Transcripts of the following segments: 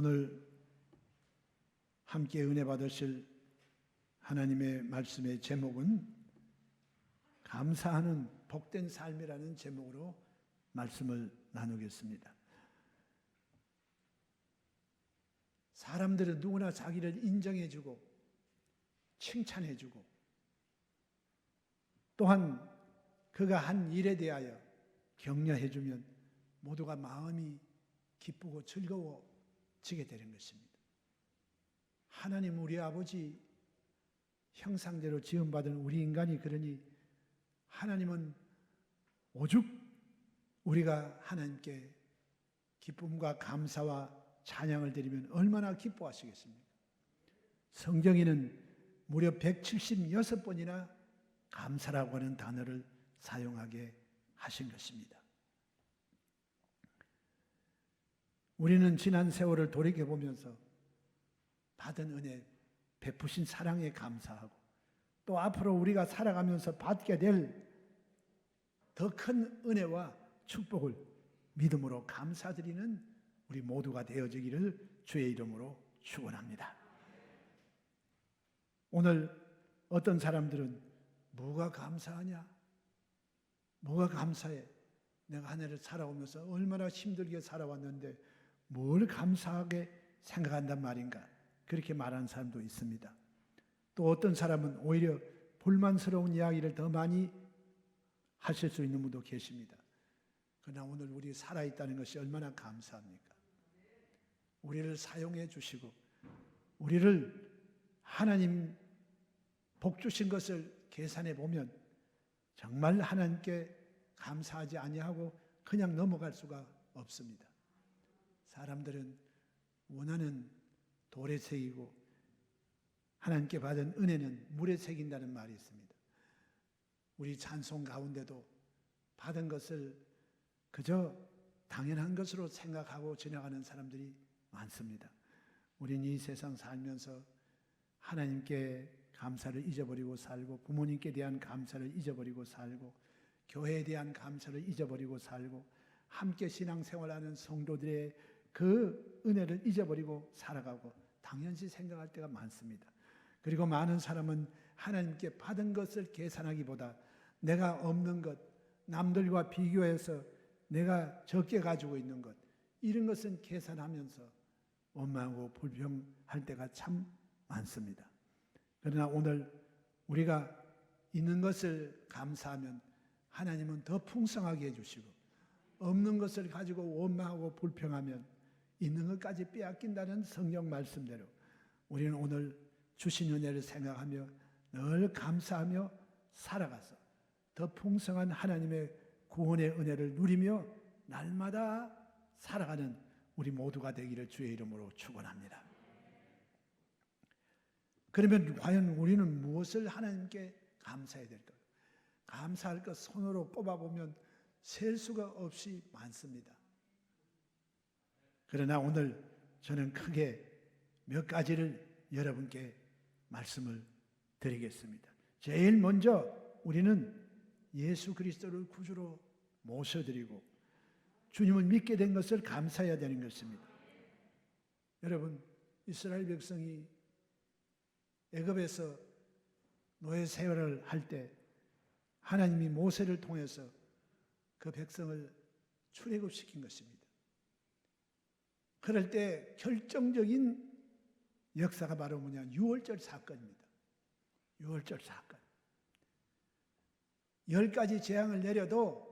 오늘 함께 은혜 받으실 하나님의 말씀의 제목은 감사하는 복된 삶이라는 제목으로 말씀을 나누겠습니다. 사람들은 누구나 자기를 인정해주고 칭찬해주고 또한 그가 한 일에 대하여 격려해주면 모두가 마음이 기쁘고 즐거워 지게 되는 것입니다. 하나님 우리 아버지 형상대로 지음받은 우리 인간이 그러니 하나님은 오죽 우리가 하나님께 기쁨과 감사와 찬양을 드리면 얼마나 기뻐하시겠습니까? 성경에는 무려 176번이나 감사라고 하는 단어를 사용하게 하신 것입니다. 우리는 지난 세월을 돌이켜보면서 받은 은혜, 베푸신 사랑에 감사하고 또 앞으로 우리가 살아가면서 받게 될 더 큰 은혜와 축복을 믿음으로 감사드리는 우리 모두가 되어지기를 주의 이름으로 축원합니다. 오늘 어떤 사람들은 뭐가 감사하냐? 뭐가 감사해? 내가 한 해를 살아오면서 얼마나 힘들게 살아왔는데 뭘 감사하게 생각한단 말인가? 그렇게 말하는 사람도 있습니다. 또 어떤 사람은 오히려 불만스러운 이야기를 더 많이 하실 수 있는 분도 계십니다. 그러나 오늘 우리 살아있다는 것이 얼마나 감사합니까? 우리를 사용해 주시고, 우리를 하나님 복 주신 것을 계산해 보면 정말 하나님께 감사하지 아니하고 그냥 넘어갈 수가 없습니다. 사람들은 원하는 돌에 새기고 하나님께 받은 은혜는 물에 새긴다는 말이 있습니다. 우리 찬송 가운데도 받은 것을 그저 당연한 것으로 생각하고 지나가는 사람들이 많습니다. 우린 이 세상 살면서 하나님께 감사를 잊어버리고 살고 부모님께 대한 감사를 잊어버리고 살고 교회에 대한 감사를 잊어버리고 살고 함께 신앙생활하는 성도들의 그 은혜를 잊어버리고 살아가고 당연시 생각할 때가 많습니다. 그리고 많은 사람은 하나님께 받은 것을 계산하기보다 내가 없는 것, 남들과 비교해서 내가 적게 가지고 있는 것, 이런 것은 계산하면서 원망하고 불평할 때가 참 많습니다. 그러나 오늘 우리가 있는 것을 감사하면 하나님은 더 풍성하게 해주시고 없는 것을 가지고 원망하고 불평하면 있는 것까지 빼앗긴다는 성경 말씀대로 우리는 오늘 주신 은혜를 생각하며 늘 감사하며 살아가서 더 풍성한 하나님의 구원의 은혜를 누리며 날마다 살아가는 우리 모두가 되기를 주의 이름으로 축원합니다. 그러면 과연 우리는 무엇을 하나님께 감사해야 될까요? 감사할 것 손으로 꼽아보면 셀 수가 없이 많습니다. 그러나 오늘 저는 크게 몇 가지를 여러분께 말씀을 드리겠습니다. 제일 먼저 우리는 예수 그리스도를 구주로 모셔드리고 주님을 믿게 된 것을 감사해야 되는 것입니다. 여러분 이스라엘 백성이 애굽에서 노예 생활을 할 때 하나님이 모세를 통해서 그 백성을 출애굽시킨 것입니다. 그럴 때 결정적인 역사가 바로 뭐냐? 6월절 사건입니다. 6월절 사건. 열 가지 재앙을 내려도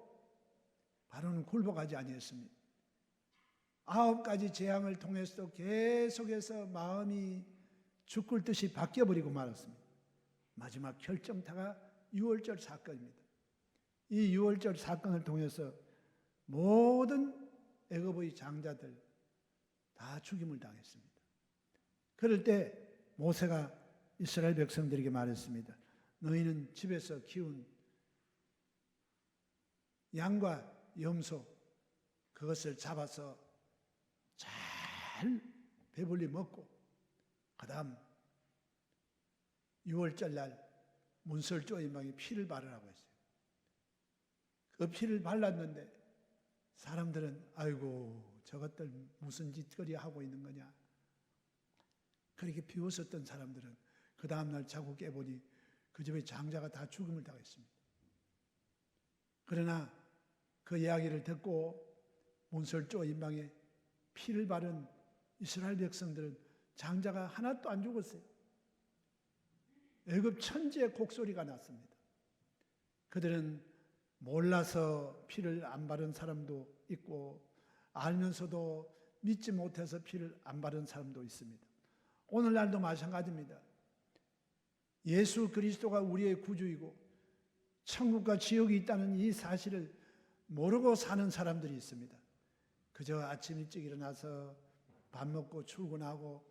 바로는 굴복하지 아니했습니다. 아홉 가지 재앙을 통해서도 계속해서 마음이 죽을 듯이 바뀌어버리고 말았습니다. 마지막 결정타가 6월절 사건입니다. 이 6월절 사건을 통해서 모든 애굽의 장자들 다 죽임을 당했습니다. 그럴 때 모세가 이스라엘 백성들에게 말했습니다. 너희는 집에서 키운 양과 염소 그것을 잡아서 잘 배불리 먹고 그다음 6월절 날 문설조 임방에 피를 바르라고 했어요. 그 피를 발랐는데 사람들은 아이고 저것들 무슨 짓거리 하고 있는 거냐. 그렇게 비웃었던 사람들은 그 다음날 자고 깨보니 그 집의 장자가 다 죽음을 당했습니다. 그러나 그 이야기를 듣고 문설조 인방에 피를 바른 이스라엘 백성들은 장자가 하나도 안 죽었어요. 애굽 천지의 곡소리가 났습니다. 그들은 몰라서 피를 안 바른 사람도 있고 알면서도 믿지 못해서 피를 안 바른 사람도 있습니다. 오늘날도 마찬가지입니다. 예수 그리스도가 우리의 구주이고 천국과 지옥이 있다는 이 사실을 모르고 사는 사람들이 있습니다. 그저 아침 일찍 일어나서 밥 먹고 출근하고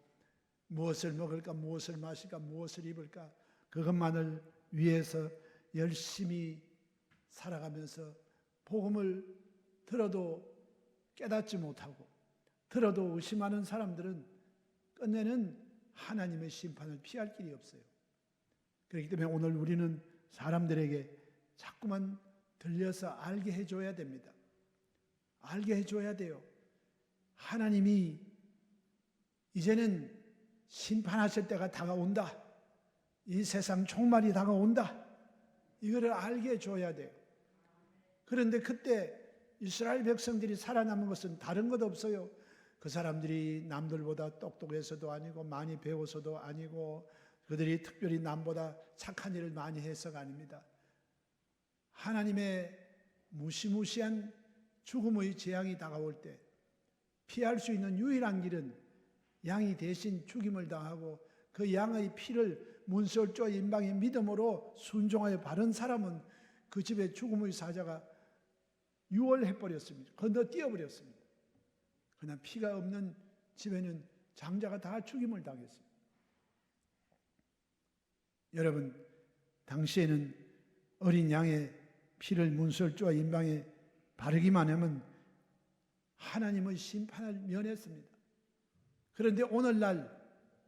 무엇을 먹을까, 무엇을 마실까, 무엇을 입을까 그것만을 위해서 열심히 살아가면서 복음을 들어도 깨닫지 못하고 들어도 의심하는 사람들은 끝내는 하나님의 심판을 피할 길이 없어요. 그렇기 때문에 오늘 우리는 사람들에게 자꾸만 들려서 알게 해줘야 됩니다. 알게 해줘야 돼요. 하나님이 이제는 심판하실 때가 다가온다. 이 세상 종말이 다가온다. 이거를 알게 해줘야 돼요. 그런데 그때 이스라엘 백성들이 살아남은 것은 다른 것 없어요. 그 사람들이 남들보다 똑똑해서도 아니고 많이 배워서도 아니고 그들이 특별히 남보다 착한 일을 많이 해서가 아닙니다. 하나님의 무시무시한 죽음의 재앙이 다가올 때 피할 수 있는 유일한 길은 양이 대신 죽임을 당하고 그 양의 피를 문설조 인방의 믿음으로 순종하여 바른 사람은 그 집의 죽음의 사자가 유월해 버렸습니다. 건너뛰어 버렸습니다. 그러나 피가 없는 집에는 장자가 다 죽임을 당했습니다. 여러분, 당시에는 어린 양의 피를 문설조와 인방에 바르기만 하면 하나님의 심판을 면했습니다. 그런데 오늘날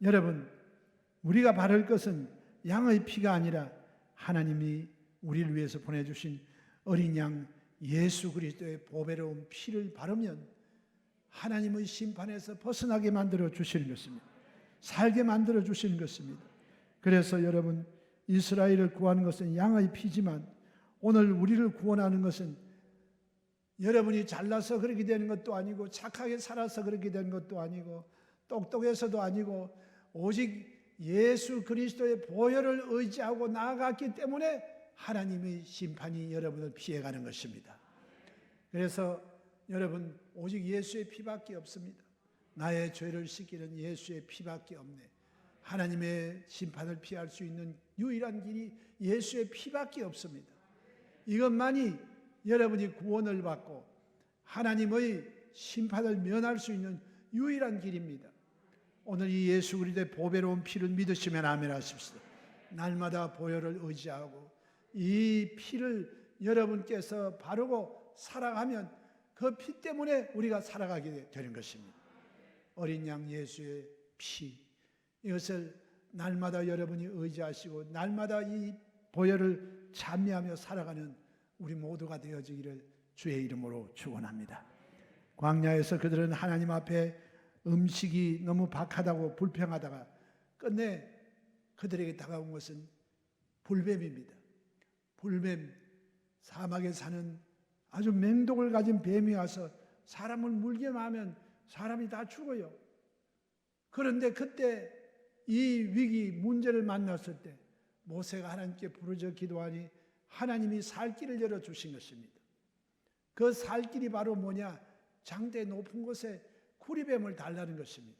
여러분 우리가 바를 것은 양의 피가 아니라 하나님이 우리를 위해서 보내주신 어린 양 예수 그리스도의 보배로운 피를 바르면 하나님의 심판에서 벗어나게 만들어 주시는 것입니다. 살게 만들어 주시는 것입니다. 그래서 여러분 이스라엘을 구하는 것은 양의 피지만 오늘 우리를 구원하는 것은 여러분이 잘나서 그렇게 되는 것도 아니고 착하게 살아서 그렇게 되는 것도 아니고 똑똑해서도 아니고 오직 예수 그리스도의 보혈을 의지하고 나아갔기 때문에 하나님의 심판이 여러분을 피해가는 것입니다. 그래서 여러분 오직 예수의 피밖에 없습니다. 나의 죄를 씻기는 예수의 피밖에 없네. 하나님의 심판을 피할 수 있는 유일한 길이 예수의 피밖에 없습니다. 이것만이 여러분이 구원을 받고 하나님의 심판을 면할 수 있는 유일한 길입니다. 오늘 이 예수 그리스도의 보배로운 피를 믿으시면 아멘 하십시오. 날마다 보혈을 의지하고 이 피를 여러분께서 바르고 살아가면 그 피 때문에 우리가 살아가게 되는 것입니다. 어린 양 예수의 피 이것을 날마다 여러분이 의지하시고 날마다 이 보혈을 찬미하며 살아가는 우리 모두가 되어지기를 주의 이름으로 축원합니다. 광야에서 그들은 하나님 앞에 음식이 너무 박하다고 불평하다가 끝내 그들에게 다가온 것은 불뱀입니다. 불뱀 사막에 사는 아주 맹독을 가진 뱀이 와서 사람을 물게 하면 사람이 다 죽어요. 그런데 그때 이 위기 문제를 만났을 때 모세가 하나님께 부르짖어 기도하니 하나님이 살 길을 열어 주신 것입니다. 그 살 길이 바로 뭐냐? 장대 높은 곳에 구리뱀을 달라는 것입니다.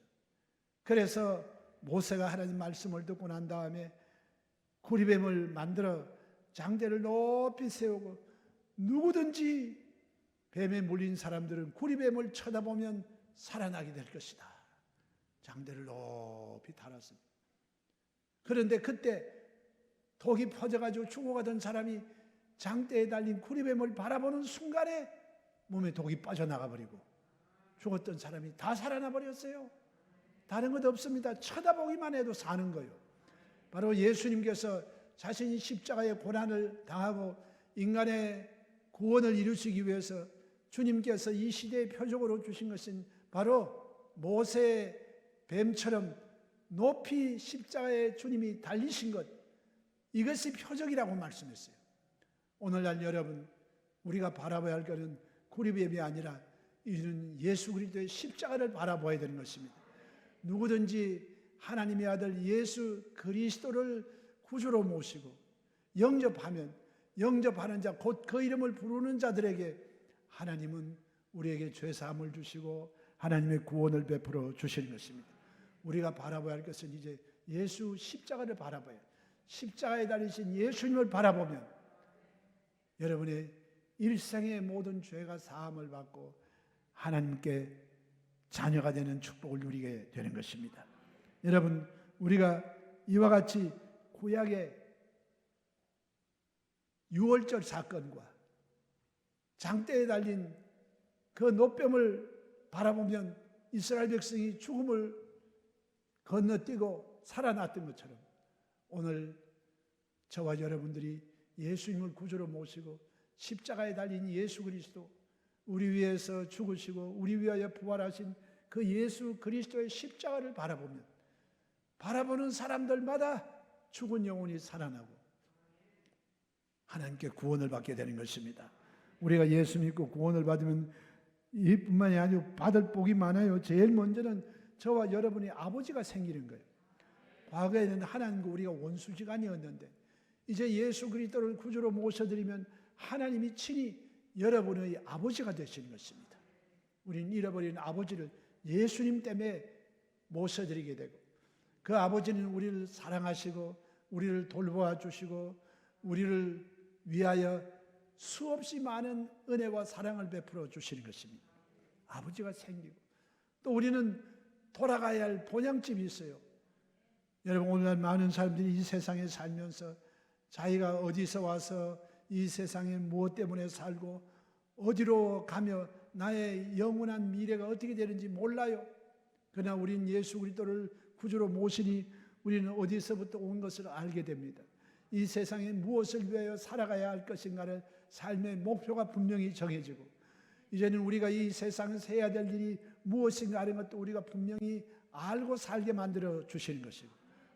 그래서 모세가 하나님 말씀을 듣고 난 다음에 구리뱀을 만들어 장대를 높이 세우고 누구든지 뱀에 물린 사람들은 구리뱀을 쳐다보면 살아나게 될 것이다. 장대를 높이 달았습니다. 그런데 그때 독이 퍼져가지고 죽어가던 사람이 장대에 달린 구리뱀을 바라보는 순간에 몸에 독이 빠져나가 버리고 죽었던 사람이 다 살아나 버렸어요. 다른 것 없습니다. 쳐다보기만 해도 사는 거예요. 바로 예수님께서 자신이 십자가의 고난을 당하고 인간의 구원을 이루시기 위해서 주님께서 이 시대의 표적으로 주신 것은 바로 모세의 뱀처럼 높이 십자가에 주님이 달리신 것 이것이 표적이라고 말씀했어요. 오늘날 여러분 우리가 바라봐야 할 것은 구리뱀이 아니라 이는 예수 그리스도의 십자가를 바라봐야 되는 것입니다. 누구든지 하나님의 아들 예수 그리스도를 구주로 모시고 영접하면 영접하는 자 곧 그 이름을 부르는 자들에게 하나님은 우리에게 죄 사함을 주시고 하나님의 구원을 베풀어 주시는 것입니다. 우리가 바라봐야 할 것은 이제 예수 십자가를 바라봐야 십자가에 달리신 예수님을 바라보면 여러분의 일생의 모든 죄가 사함을 받고 하나님께 자녀가 되는 축복을 누리게 되는 것입니다. 여러분, 우리가 이와 같이 구약의 유월절 사건과 장대에 달린 그 노뱀을 바라보면 이스라엘 백성이 죽음을 건너뛰고 살아났던 것처럼 오늘 저와 여러분들이 예수님을 구주로 모시고 십자가에 달린 예수 그리스도 우리 위해서 죽으시고 우리 위하여 부활하신 그 예수 그리스도의 십자가를 바라보면 바라보는 사람들마다 죽은 영혼이 살아나고 하나님께 구원을 받게 되는 것입니다. 우리가 예수 믿고 구원을 받으면 이뿐만이 아니고 받을 복이 많아요. 제일 먼저는 저와 여러분이 아버지가 생기는 거예요. 과거에는 하나님과 우리가 원수지간이었는데 이제 예수 그리스도를 구주로 모셔드리면 하나님이 친히 여러분의 아버지가 되시는 것입니다. 우리는 잃어버린 아버지를 예수님 때문에 모셔드리게 되고 그 아버지는 우리를 사랑하시고 우리를 돌보아 주시고 우리를 위하여 수없이 많은 은혜와 사랑을 베풀어 주시는 것입니다. 아버지가 생기고 또 우리는 돌아가야 할 본향집이 있어요. 여러분 오늘날 많은 사람들이 이 세상에 살면서 자기가 어디서 와서 이 세상에 무엇 때문에 살고 어디로 가며 나의 영원한 미래가 어떻게 되는지 몰라요. 그러나 우리는 예수 그리스도를 구주로 모시니 우리는 어디서부터 온 것을 알게 됩니다. 이 세상에 무엇을 위하여 살아가야 할 것인가를 삶의 목표가 분명히 정해지고 이제는 우리가 이 세상에서 해야 될 일이 무엇인가 하는 것도 우리가 분명히 알고 살게 만들어 주시는 것이고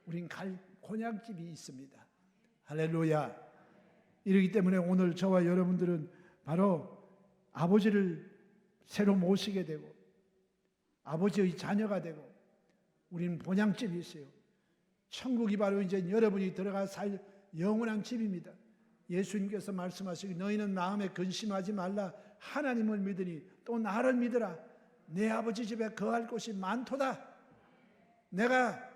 우린 갈 곤약집이 있습니다. 할렐루야. 이러기 때문에 오늘 저와 여러분들은 바로 아버지를 새로 모시게 되고 아버지의 자녀가 되고 우리는 본향집이 있어요. 천국이 바로 이제 여러분이 들어가 살 영원한 집입니다. 예수님께서 말씀하시기 너희는 마음에 근심하지 말라 하나님을 믿으니 또 나를 믿으라 내 아버지 집에 거할 곳이 많도다. 내가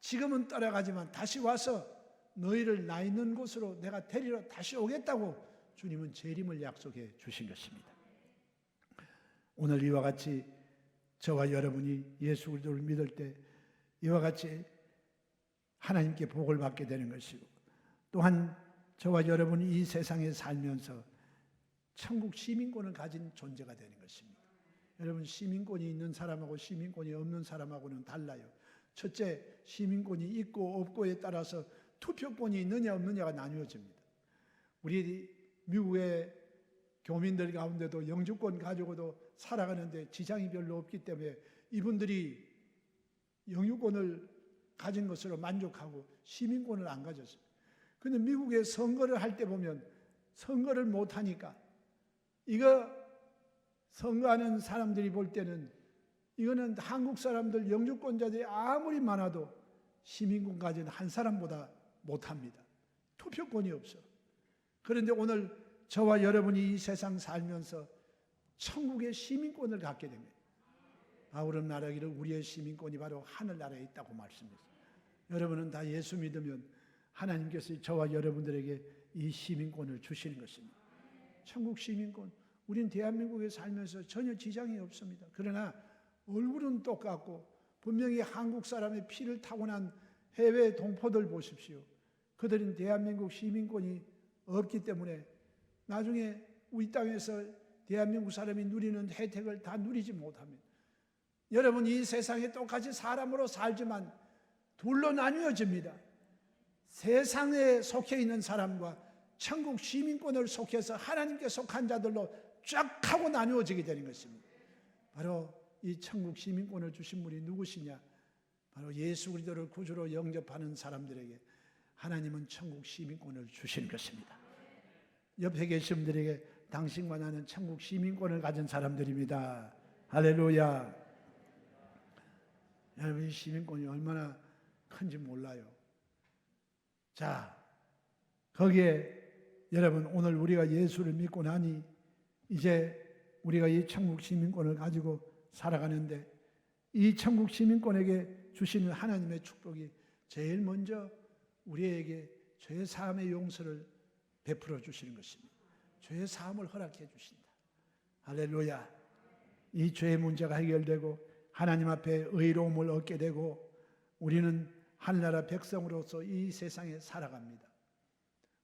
지금은 떠나가지만 다시 와서 너희를 나 있는 곳으로 내가 데리러 다시 오겠다고 주님은 재림을 약속해 주신 것입니다. 오늘 이와 같이 저와 여러분이 예수 그리스도를 믿을 때 이와 같이 하나님께 복을 받게 되는 것이고 또한 저와 여러분이 이 세상에 살면서 천국 시민권을 가진 존재가 되는 것입니다. 여러분 시민권이 있는 사람하고 시민권이 없는 사람하고는 달라요. 첫째 시민권이 있고 없고에 따라서 투표권이 있느냐 없느냐가 나뉘어집니다. 우리 미국의 교민들 가운데도 영주권 가지고도 살아가는데 지장이 별로 없기 때문에 이분들이 영유권을 가진 것으로 만족하고 시민권을 안 가졌어요. 근데 미국에 선거를 할 때 보면 선거를 못 하니까 이거 선거하는 사람들이 볼 때는 이거는 한국 사람들 영주권자들이 아무리 많아도 시민권 가진 한 사람보다 못합니다. 투표권이 없어. 그런데 오늘 저와 여러분이 이 세상 살면서 천국의 시민권을 갖게 됩니다. 바울은 말하기를 우리의 시민권이 바로 하늘나라에 있다고 말씀했어요. 여러분은 다 예수 믿으면 하나님께서 저와 여러분들에게 이 시민권을 주시는 것입니다. 천국 시민권. 우린 대한민국에 살면서 전혀 지장이 없습니다. 그러나 얼굴은 똑같고 분명히 한국 사람의 피를 타고난 해외 동포들 보십시오. 그들은 대한민국 시민권이 없기 때문에 나중에 우리 땅에서 대한민국 사람이 누리는 혜택을 다 누리지 못합니다. 여러분 이 세상에 똑같이 사람으로 살지만 둘로 나뉘어집니다. 세상에 속해 있는 사람과 천국 시민권을 속해서 하나님께 속한 자들로 쫙 하고 나누어지게 되는 것입니다. 바로 이 천국 시민권을 주신 분이 누구시냐? 바로 예수 그리스도를 구주로 영접하는 사람들에게 하나님은 천국 시민권을 주신 것입니다. 옆에 계신 분들에게 당신과 나는 천국 시민권을 가진 사람들입니다. 할렐루야. 여러분 이 시민권이 얼마나 큰지 몰라요. 자, 거기에 여러분 오늘 우리가 예수를 믿고 나니 이제 우리가 이 천국 시민권을 가지고 살아가는데 이 천국 시민권에게 주시는 하나님의 축복이 제일 먼저 우리에게 죄 사함의 용서를 베풀어 주시는 것입니다. 죄 사함을 허락해 주신다. 할렐루야. 이 죄의 문제가 해결되고 하나님 앞에 의로움을 얻게 되고 우리는 하늘나라 백성으로서 이 세상에 살아갑니다.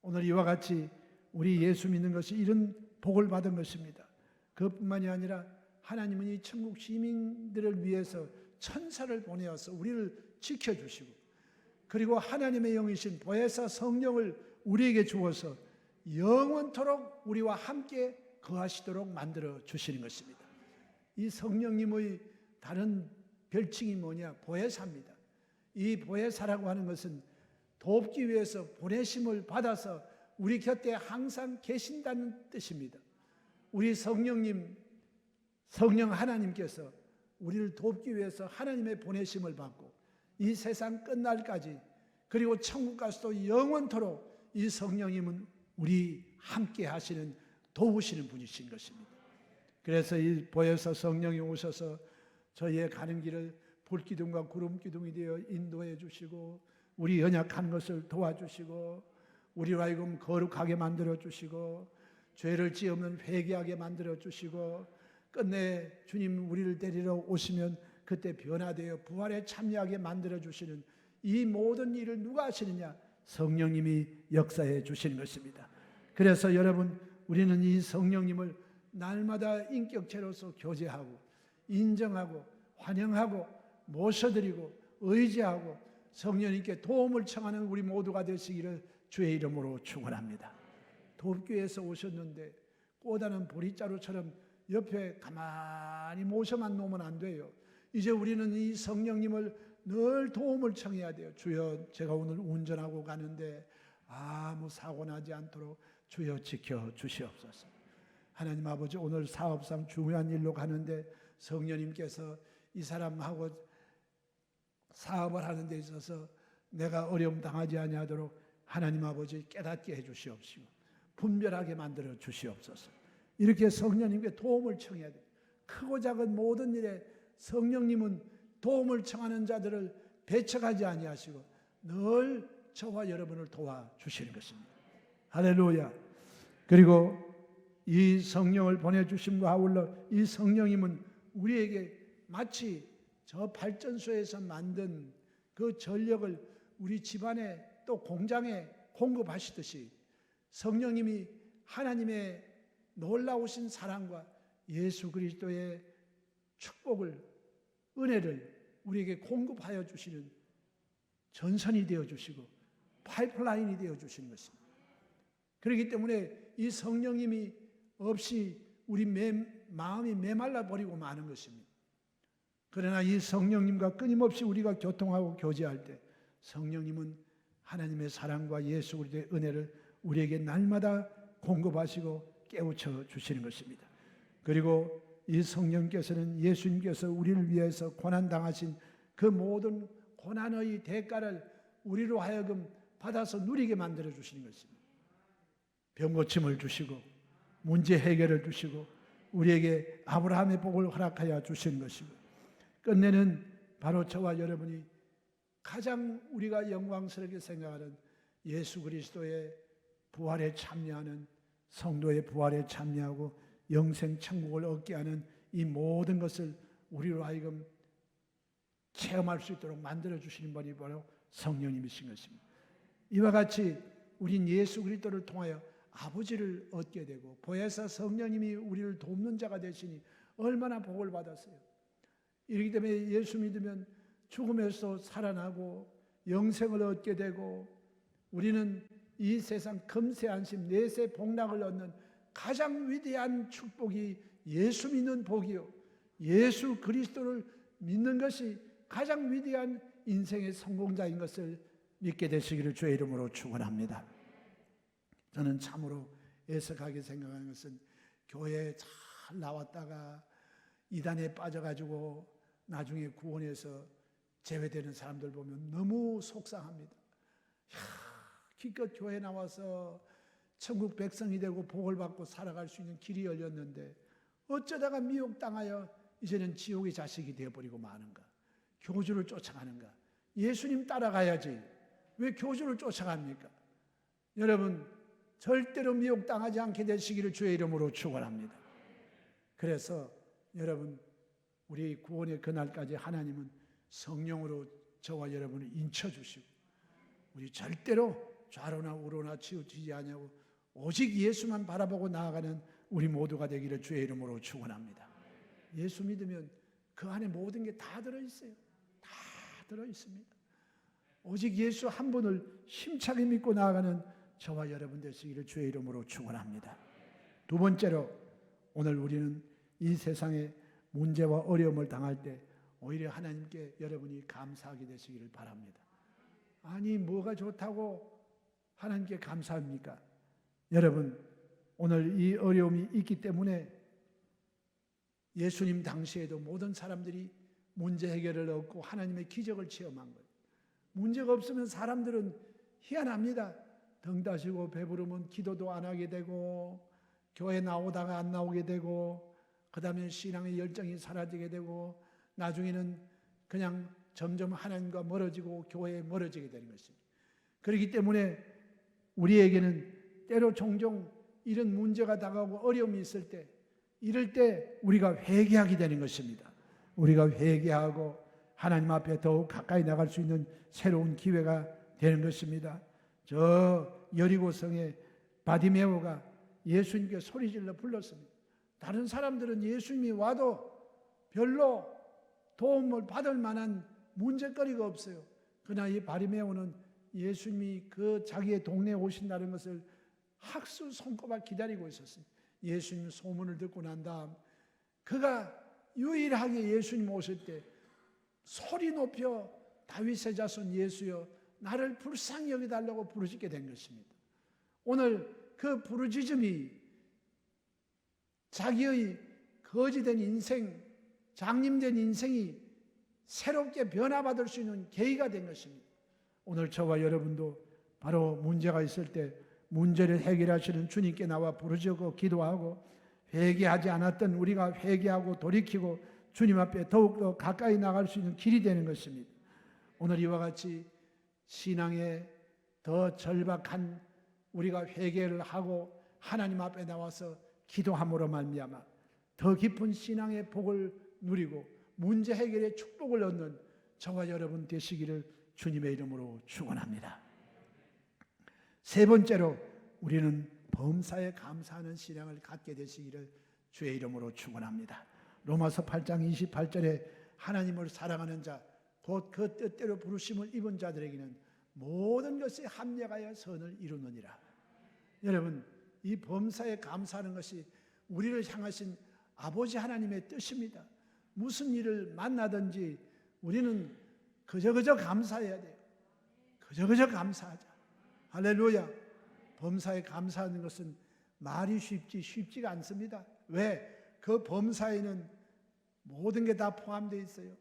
오늘 이와 같이 우리 예수 믿는 것이 이런 복을 받은 것입니다. 그뿐만이 아니라 하나님은 이 천국 시민들을 위해서 천사를 보내어서 우리를 지켜주시고 그리고 하나님의 영이신 보혜사 성령을 우리에게 주어서 영원토록 우리와 함께 거하시도록 만들어 주시는 것입니다. 이 성령님의 다른 별칭이 뭐냐? 보혜사입니다. 이 보혜사라고 하는 것은 돕기 위해서 보내심을 받아서 우리 곁에 항상 계신다는 뜻입니다. 우리 성령님, 성령 하나님께서 우리를 돕기 위해서 하나님의 보내심을 받고 이 세상 끝날까지 그리고 천국 가서도 영원토록 이 성령님은 우리 함께 하시는 도우시는 분이신 것입니다. 그래서 이 보혜사 성령이 오셔서 저희의 가는 길을 불기둥과 구름 기둥이 되어 인도해 주시고 우리 연약한 것을 도와주시고 우리로 하여금 거룩하게 만들어 주시고 죄를 지으면 회개하게 만들어 주시고 끝내 주님 우리를 데리러 오시면 그때 변화되어 부활에 참여하게 만들어 주시는 이 모든 일을 누가 하시느냐? 성령님이 역사해 주시는 것입니다. 그래서 여러분 우리는 이 성령님을 날마다 인격체로서 교제하고 인정하고 환영하고 모셔드리고 의지하고 성령님께 도움을 청하는 우리 모두가 되시기를 주의 이름으로 축원합니다. 돕교에서 오셨는데 꼬다는 보리자루처럼 옆에 가만히 모셔만 놓으면 안 돼요. 이제 우리는 이 성령님을 늘 도움을 청해야 돼요. 주여, 제가 오늘 운전하고 가는데 아무 사고 나지 않도록 주여 지켜 주시옵소서. 하나님 아버지 오늘 사업상 중요한 일로 가는데 성령님께서 이 사람하고 사업을 하는 데 있어서 내가 어려움 당하지 아니하도록 하나님 아버지 깨닫게 해 주시옵시고 분별하게 만들어 주시옵소서. 이렇게 성령님께 도움을 청해야 돼. 크고 작은 모든 일에 성령님은 도움을 청하는 자들을 배척하지 아니하시고 늘 저와 여러분을 도와 주시는 것입니다. 할렐루야. 그리고 이 성령을 보내 주심과 아울러 이 성령님은 우리에게 마치 저 발전소에서 만든 그 전력을 우리 집안에 또 공장에 공급하시듯이 성령님이 하나님의 놀라우신 사랑과 예수 그리스도의 축복을 은혜를 우리에게 공급하여 주시는 전선이 되어 주시고 파이프라인이 되어 주시는 것입니다. 그렇기 때문에 이 성령님이 없이 우리 매, 마음이 메말라 버리고 마는 것입니다. 그러나 이 성령님과 끊임없이 우리가 교통하고 교제할 때 성령님은 하나님의 사랑과 예수 그리스도의 은혜를 우리에게 날마다 공급하시고 깨우쳐 주시는 것입니다. 그리고 이 성령께서는 예수님께서 우리를 위해서 고난 당하신 그 모든 고난의 대가를 우리로 하여금 받아서 누리게 만들어 주시는 것입니다. 병 고침을 주시고 문제 해결을 주시고 우리에게 아브라함의 복을 허락하여 주신 것이고 끝내는 바로 저와 여러분이 가장 우리가 영광스럽게 생각하는 예수 그리스도의 부활에 참여하는 성도의 부활에 참여하고 영생 천국을 얻게 하는 이 모든 것을 우리로 하여금 체험할 수 있도록 만들어 주시는 분이 바로 성령님이신 것입니다. 이와 같이 우린 예수 그리스도를 통하여 아버지를 얻게 되고 보혜사 성령님이 우리를 돕는 자가 되시니 얼마나 복을 받았어요. 이렇기 때문에 예수 믿으면 죽음에서 살아나고 영생을 얻게 되고 우리는 이 세상 금세 안심 내세 복락을 얻는 가장 위대한 축복이 예수 믿는 복이요. 예수 그리스도를 믿는 것이 가장 위대한 인생의 성공자인 것을 믿게 되시기를 주의 이름으로 축원합니다. 저는 참으로 애석하게 생각하는 것은 교회에 잘 나왔다가 이단에 빠져가지고 나중에 구원해서 제외되는 사람들 보면 너무 속상합니다. 야, 기껏 교회 나와서 천국 백성이 되고 복을 받고 살아갈 수 있는 길이 열렸는데 어쩌다가 미혹당하여 이제는 지옥의 자식이 되어버리고 마는가? 교주를 쫓아가는가? 예수님 따라가야지. 왜 교주를 쫓아갑니까? 여러분, 절대로 미혹당하지 않게 되시기를 주의 이름으로 축원합니다. 그래서 여러분, 우리 구원의 그날까지 하나님은 성령으로 저와 여러분을 인쳐 주시고 우리 절대로 좌로나 우로나 치우치지 아니하고 오직 예수만 바라보고 나아가는 우리 모두가 되기를 주의 이름으로 축원합니다. 예수 믿으면 그 안에 모든 게 다 들어 있어요. 다 들어 있습니다. 오직 예수 한 분을 힘차게 믿고 나아가는 저와 여러분 되시기를 주의 이름으로 축원합니다. 두 번째로 오늘 우리는 이 세상에 문제와 어려움을 당할 때 오히려 하나님께 여러분이 감사하게 되시기를 바랍니다. 아니 뭐가 좋다고 하나님께 감사합니까? 여러분 오늘 이 어려움이 있기 때문에 예수님 당시에도 모든 사람들이 문제 해결을 얻고 하나님의 기적을 체험한 거예요. 문제가 없으면 사람들은 희한합니다. 등 다시고 배부르면 기도도 안 하게 되고 교회 나오다가 안 나오게 되고 그다음에 신앙의 열정이 사라지게 되고 나중에는 그냥 점점 하나님과 멀어지고 교회에 멀어지게 되는 것입니다. 그렇기 때문에 우리에게는 때로 종종 이런 문제가 다가오고 어려움이 있을 때 이럴 때 우리가 회개하게 되는 것입니다. 우리가 회개하고 하나님 앞에 더욱 가까이 나갈 수 있는 새로운 기회가 되는 것입니다. 저 여리고성의 바디메오가 예수님께 소리질러 불렀습니다. 다른 사람들은 예수님이 와도 별로 도움을 받을 만한 문제거리가 없어요. 그러나 이 바리메오는 예수님이 그 자기의 동네에 오신다는 것을 학수 손꼽아 기다리고 있었어요. 예수님 소문을 듣고 난 다음 그가 유일하게 예수님 오실 때 소리 높여 다윗의 자손 예수여 나를 불쌍히 여기달라고 부르짖게 된 것입니다. 오늘 그 부르짖음이 자기의 거지된 인생, 장님된 인생이 새롭게 변화받을 수 있는 계기가 된 것입니다. 오늘 저와 여러분도 바로 문제가 있을 때 문제를 해결하시는 주님께 나와 부르짖고 기도하고 회개하지 않았던 우리가 회개하고 돌이키고 주님 앞에 더욱더 가까이 나갈 수 있는 길이 되는 것입니다. 오늘 이와 같이 신앙에 더 절박한 우리가 회개를 하고 하나님 앞에 나와서 기도함으로 말미암아 더 깊은 신앙의 복을 누리고 문제 해결의 축복을 얻는 저와 여러분 되시기를 주님의 이름으로 축원합니다. 세 번째로 우리는 범사에 감사하는 신앙을 갖게 되시기를 주의 이름으로 축원합니다. 로마서 8장 28절에 하나님을 사랑하는 자, 곧 그 뜻대로 부르심을 입은 자들에게는 모든 것이 합력하여 선을 이루느니라. 여러분, 이 범사에 감사하는 것이 우리를 향하신 아버지 하나님의 뜻입니다. 무슨 일을 만나든지 우리는 그저 그저 감사해야 돼요. 그저 그저 감사하자. 할렐루야. 범사에 감사하는 것은 말이 쉽지 쉽지가 않습니다. 왜? 그 범사에는 모든 게 다 포함되어 있어요.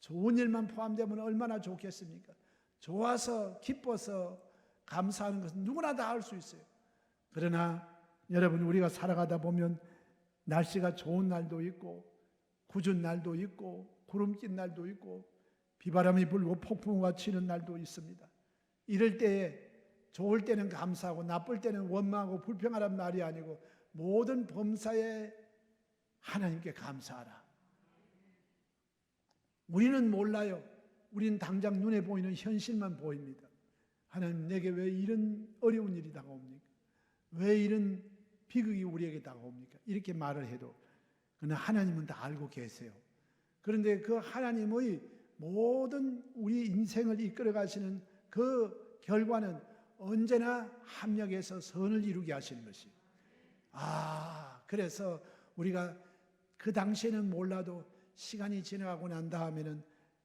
좋은 일만 포함되면 얼마나 좋겠습니까? 좋아서 기뻐서 감사하는 것은 누구나 다 할 수 있어요. 그러나 여러분 우리가 살아가다 보면 날씨가 좋은 날도 있고 궂은 날도 있고 구름 낀 날도 있고 비바람이 불고 폭풍우가 치는 날도 있습니다. 이럴 때에 좋을 때는 감사하고 나쁠 때는 원망하고 불평하란 말이 아니고 모든 범사에 하나님께 감사하라. 우리는 몰라요. 우리는 당장 눈에 보이는 현실만 보입니다. 하나님 내게 왜 이런 어려운 일이 다가옵니까? 왜 이런 비극이 우리에게 다가옵니까? 이렇게 말을 해도 그러나 하나님은 다 알고 계세요. 그런데 그 하나님의 모든 우리 인생을 이끌어 가시는 그 결과는 언제나 합력해서 선을 이루게 하시는 것이. 아, 그래서 우리가 그 당시에는 몰라도 시간이 지나가고 난 다음에는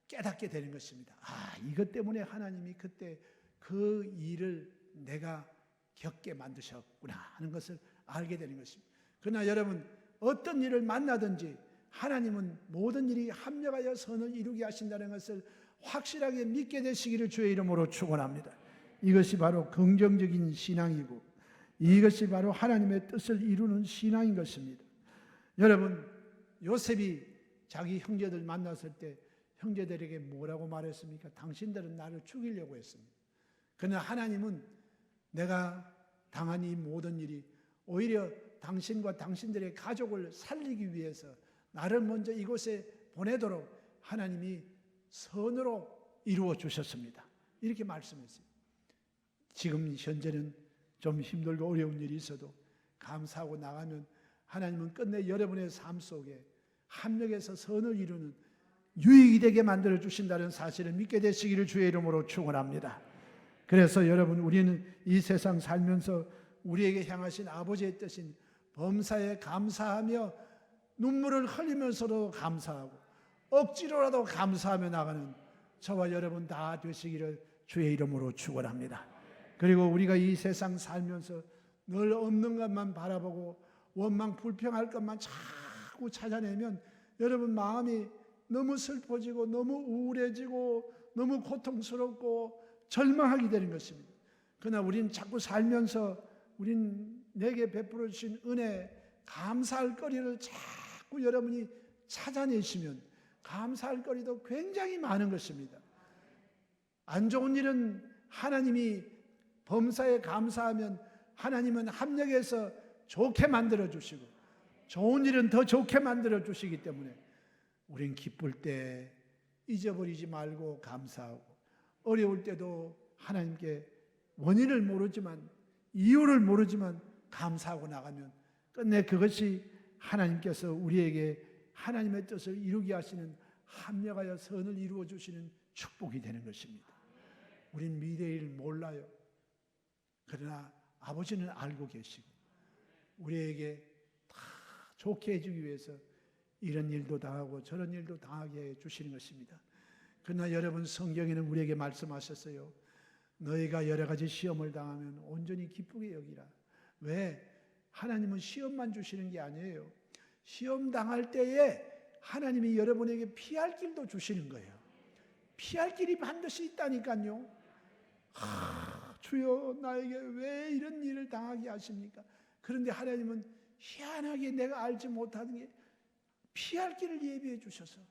깨닫게 되는 것입니다. 아, 이것 때문에 하나님이 그때 그 일을 내가 겪게 만드셨구나 하는 것을 알게 되는 것입니다. 그러나 여러분, 어떤 일을 만나든지 하나님은 모든 일이 합력하여 선을 이루게 하신다는 것을 확실하게 믿게 되시기를 주의 이름으로 축원합니다. 이것이 바로 긍정적인 신앙이고 이것이 바로 하나님의 뜻을 이루는 신앙인 것입니다. 여러분, 요셉이 자기 형제들 만났을 때 형제들에게 뭐라고 말했습니까? 당신들은 나를 죽이려고 했습니다. 그러나 하나님은 내가 당한 이 모든 일이 오히려 당신과 당신들의 가족을 살리기 위해서 나를 먼저 이곳에 보내도록 하나님이 선으로 이루어 주셨습니다. 이렇게 말씀했어요. 지금 현재는 좀 힘들고 어려운 일이 있어도 감사하고 나가면 하나님은 끝내 여러분의 삶 속에 합력해서 선을 이루는 유익이 되게 만들어 주신다는 사실을 믿게 되시기를 주의 이름으로 축원합니다. 그래서 여러분 우리는 이 세상 살면서 우리에게 향하신 아버지의 뜻인 범사에 감사하며 눈물을 흘리면서도 감사하고 억지로라도 감사하며 나가는 저와 여러분 다 되시기를 주의 이름으로 축원합니다. 그리고 우리가 이 세상 살면서 늘 없는 것만 바라보고 원망 불평할 것만 자꾸 찾아내면 여러분 마음이 너무 슬퍼지고 너무 우울해지고 너무 고통스럽고 절망하게 되는 것입니다. 그러나 우리는 자꾸 살면서 우린 내게 베풀어 주신 은혜 감사할 거리를 자꾸 여러분이 찾아내시면 감사할 거리도 굉장히 많은 것입니다. 안 좋은 일은 하나님이 범사에 감사하면 하나님은 합력해서 좋게 만들어 주시고 좋은 일은 더 좋게 만들어 주시기 때문에 우린 기쁠 때 잊어버리지 말고 감사하고 어려울 때도 하나님께 원인을 모르지만 이유를 모르지만 감사하고 나가면 끝내 그것이 하나님께서 우리에게 하나님의 뜻을 이루게 하시는 합력하여 선을 이루어 주시는 축복이 되는 것입니다. 우린 미래를 몰라요. 그러나 아버지는 알고 계시고 우리에게 다 좋게 해주기 위해서 이런 일도 당하고 저런 일도 당하게 해 주시는 것입니다. 그러나 여러분 성경에는 우리에게 말씀하셨어요. 너희가 여러 가지 시험을 당하면 온전히 기쁘게 여기라. 왜? 하나님은 시험만 주시는 게 아니에요. 시험 당할 때에 하나님이 여러분에게 피할 길도 주시는 거예요. 피할 길이 반드시 있다니까요. 하, 주여 나에게 왜 이런 일을 당하게 하십니까? 그런데 하나님은 희한하게 내가 알지 못하는 게 피할 길을 예비해 주셔서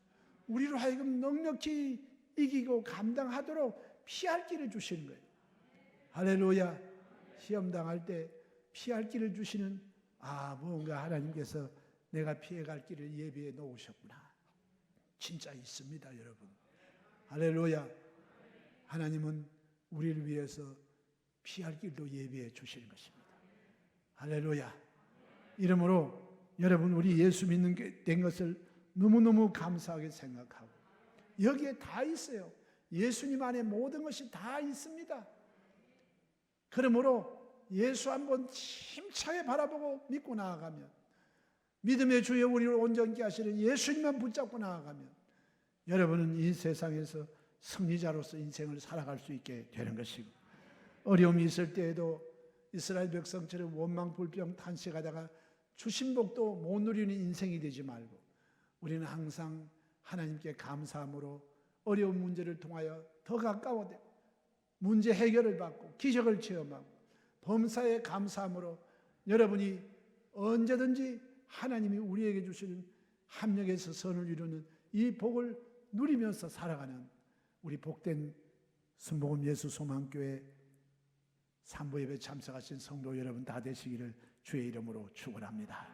우리로 하여금 넉넉히 이기고 감당하도록 피할 길을 주시는 거예요. 할렐루야. 시험 당할 때 피할 길을 주시는 아 뭔가 하나님께서 내가 피해갈 길을 예비해 놓으셨구나. 진짜 있습니다, 여러분. 할렐루야. 하나님은 우리를 위해서 피할 길도 예비해 주시는 것입니다. 할렐루야. 이러므로 여러분 우리 예수 믿는 게된 것을 너무너무 감사하게 생각하고 여기에 다 있어요. 예수님 안에 모든 것이 다 있습니다. 그러므로 예수 한번 힘차게 바라보고 믿고 나아가면 믿음의 주여 우리를 온전케 하시는 예수님만 붙잡고 나아가면 여러분은 이 세상에서 승리자로서 인생을 살아갈 수 있게 되는 것이고 어려움이 있을 때에도 이스라엘 백성처럼 원망 불평 탄식하다가 주신 복도 못 누리는 인생이 되지 말고 우리는 항상 하나님께 감사함으로 어려운 문제를 통하여 더 가까워져 문제 해결을 받고 기적을 체험하고 범사에 감사함으로 여러분이 언제든지 하나님이 우리에게 주시는 합력에서 선을 이루는 이 복을 누리면서 살아가는 우리 복된 순복음 예수 소망교회 산부 예배 참석하신 성도 여러분 다 되시기를 주의 이름으로 축원합니다.